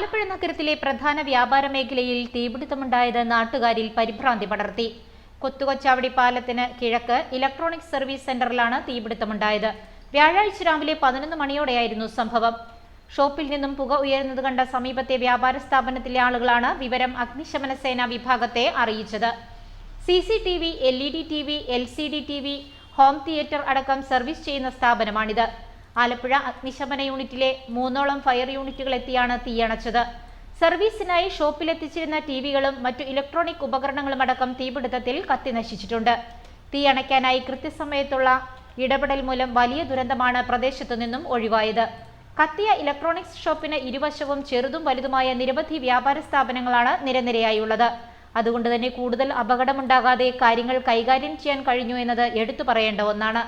നഗരത്തിലെ പ്രധാന വ്യാപാര മേഖലയിൽ തീപിടുത്തമുണ്ടായത് നാട്ടുകാരിൽ പരിഭ്രാന്തി പടർത്തി. കൊത്തുകൊച്ചാവടി പാലത്തിന് കിഴക്ക് ഇലക്ട്രോണിക് സർവീസ് സെന്ററിലാണ് തീപിടുത്തമുണ്ടായത്. വ്യാഴാഴ്ച രാവിലെ പതിനൊന്ന് മണിയോടെയായിരുന്നു സംഭവം. ഷോപ്പിൽ നിന്നും പുക ഉയരുന്നത് കണ്ട സമീപത്തെ വ്യാപാര സ്ഥാപനത്തിലെ ആളുകളാണ് വിവരം അഗ്നിശമന സേനാ വിഭാഗത്തെ അറിയിച്ചത്. C C T V L E D T V L C D T V home theatre അടക്കം സർവീസ് ചെയ്യുന്ന സ്ഥാപനമാണിത്. ആലപ്പുഴ അഗ്നിശമന യൂണിറ്റിലെ മൂന്നോളം ഫയർ യൂണിറ്റുകൾ എത്തിയാണ് തീയണച്ചത്. സർവീസിനായി ഷോപ്പിലെത്തിച്ചിരുന്ന ടി വികളും മറ്റു ഇലക്ട്രോണിക് ഉപകരണങ്ങളും അടക്കം തീപിടുത്തത്തിൽ കത്തി നശിച്ചിട്ടുണ്ട്. തീ അണയ്ക്കാനായി കൃത്യസമയത്തുള്ള ഇടപെടൽ മൂലം വലിയ ദുരന്തമാണ് പ്രദേശത്തു നിന്നും ഒഴിവായത്. കത്തിയ ഇലക്ട്രോണിക്സ് ഷോപ്പിന് ഇരുവശവും ചെറുതും വലുതുമായ നിരവധി വ്യാപാര സ്ഥാപനങ്ങളാണ് നിരനിരയായുള്ളത്. അതുകൊണ്ട് തന്നെ കൂടുതൽ അപകടമുണ്ടാകാതെ കാര്യങ്ങൾ കൈകാര്യം ചെയ്യാൻ കഴിഞ്ഞു എന്നത് എടുത്തു പറയേണ്ട ഒന്നാണ്.